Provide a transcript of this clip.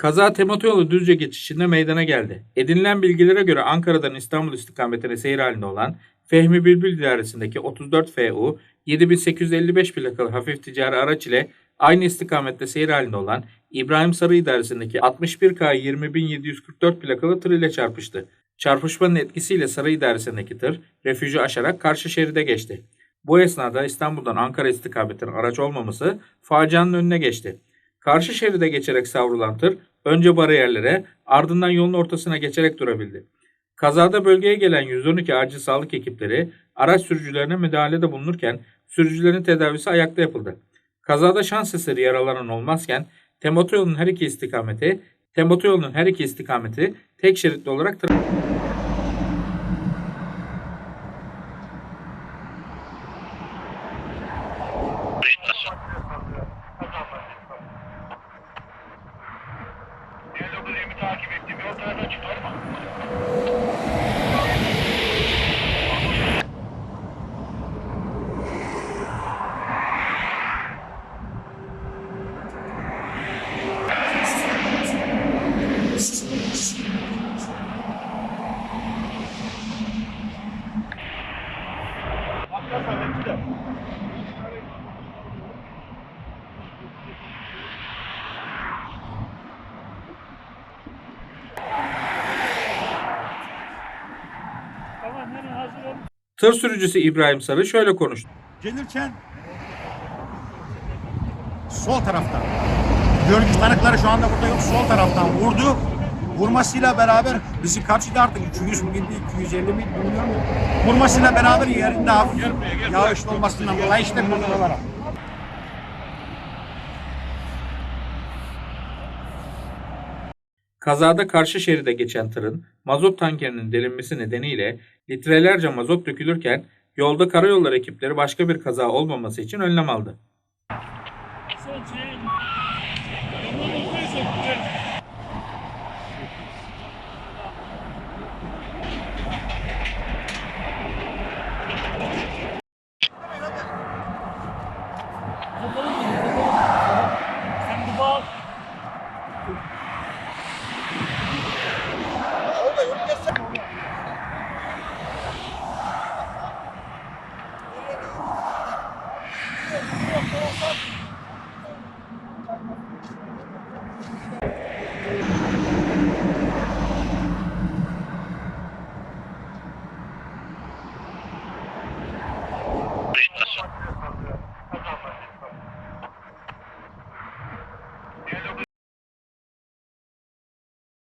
Kaza Temotoyolu Düzce geçişinde meydana geldi. Edinilen bilgilere göre Ankara'dan İstanbul istikametine seyir halinde olan Fehmi Bülbül idaresindeki 34 FU 7855 plakalı hafif ticari araç ile aynı istikamette seyir halinde olan İbrahim Sarı idaresindeki 61K 20744 plakalı tır ile çarpıştı. Çarpışmanın etkisiyle Sarı idaresindeki tır refüjü aşarak karşı şeride geçti. Bu esnada İstanbul'dan Ankara istikametine araç olmaması facianın önüne geçti. Karşı şeride geçerek savrulan tır önce bariyerlere ardından yolun ortasına geçerek durabildi. Kazada bölgeye gelen 112 acil sağlık ekipleri araç sürücülerine müdahalede bulunurken sürücülerin tedavisi ayakta yapıldı. Kazada şans eseri yaralanan olmazken Temotoyolu'nun her iki istikameti Temotoyolu'nun her iki istikameti tek şeritli olarak tra- Tır sürücüsü İbrahim Sarı şöyle konuştu. Gelirken sol taraftan görgü tanıkları şu anda burada yok sol taraftan vurdu. Vurmasıyla beraber bizi karşıda artık 200 miydi 250 miydi bilmiyorum. Vurmasıyla beraber yerinde hafif yağışlı olmasından dolayı işte kırdılar. Kazada karşı şeride geçen tırın mazot tankerinin delinmesi nedeniyle litrelerce mazot dökülürken yolda karayolları ekipleri başka bir kaza olmaması için önlem aldı. Sol Ele colocou